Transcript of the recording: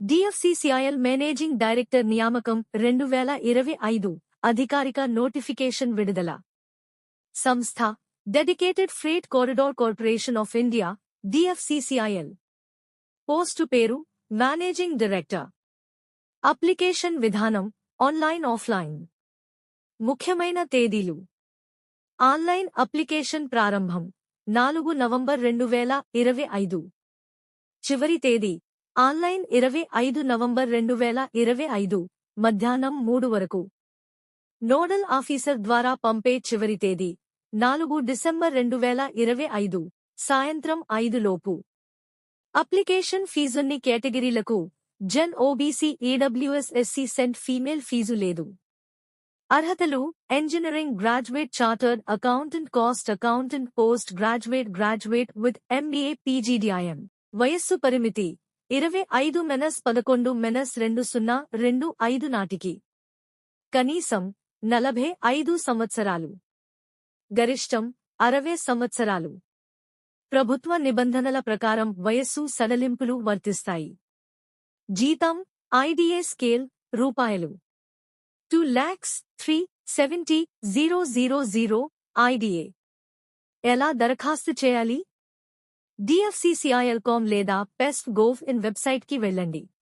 DFCCIL managing director నియామకం రెండు వేల ఇరవై ఐదు అధికారిక నోటిఫికేషన్ విడుదల. సంస్థ dedicated freight corridor corporation of India DFCCIL post పేరు మేనేజింగ్ డైరెక్టర్ అప్లికేషన్ విధానం ఆన్లైన్ ఆఫ్లైన్. ముఖ్యమైన తేదీలు. ఆన్లైన్ అప్లికేషన్ ప్రారంభం నాలుగు నవంబర్ రెండు వేల ఇరవై ఐదు. చివరి తేదీ ఆన్లైన్ ఇరవై ఐదు నవంబర్ రెండు వేల ఇరవై ఐదు మధ్యాహ్నం మూడు వరకు. నోడల్ ఆఫీసర్ ద్వారా పంపే చివరి తేదీ నాలుగు డిసెంబర్ రెండు వేల ఇరవై ఐదు సాయంత్రం ఐదు లోపు. అప్లికేషన్ ఫీజున్ని కేటగిరీలకు జెన్ ఓబీసీ ఈడబ్ల్యూఎస్ఎస్సీ సెంట్ ఫీమేల్ ఫీజు లేదు. అర్హతలు engineering graduate chartered accountant cost accountant post graduate graduate with MBA PGDIM. వయస్సు పరిమితి ఇరవై ఐదు మెనస్ పదకొండు మెనస్ రెండు సున్నా రెండు ఐదు నాటికి. కనీసం నలభై ఐదు సంవత్సరాలు. గరిష్టం అరవై సంవత్సరాలు. ప్రభుత్వ నిబంధనల ప్రకారం వయస్సు సడలింపులు వర్తిస్తాయి. జీతం ఐడిఏ స్కేల్ రూపాయలు. Two lakhs three seventy zero zero zero IDA. ఎలా దరఖాస్తు చేయాలి? డిఎఫ్సిసిఐఎల్ కామ్ లేదా పెస్ట్ గోవ్ ఇన్ వెబ్సైట్కి వెళ్ళండి.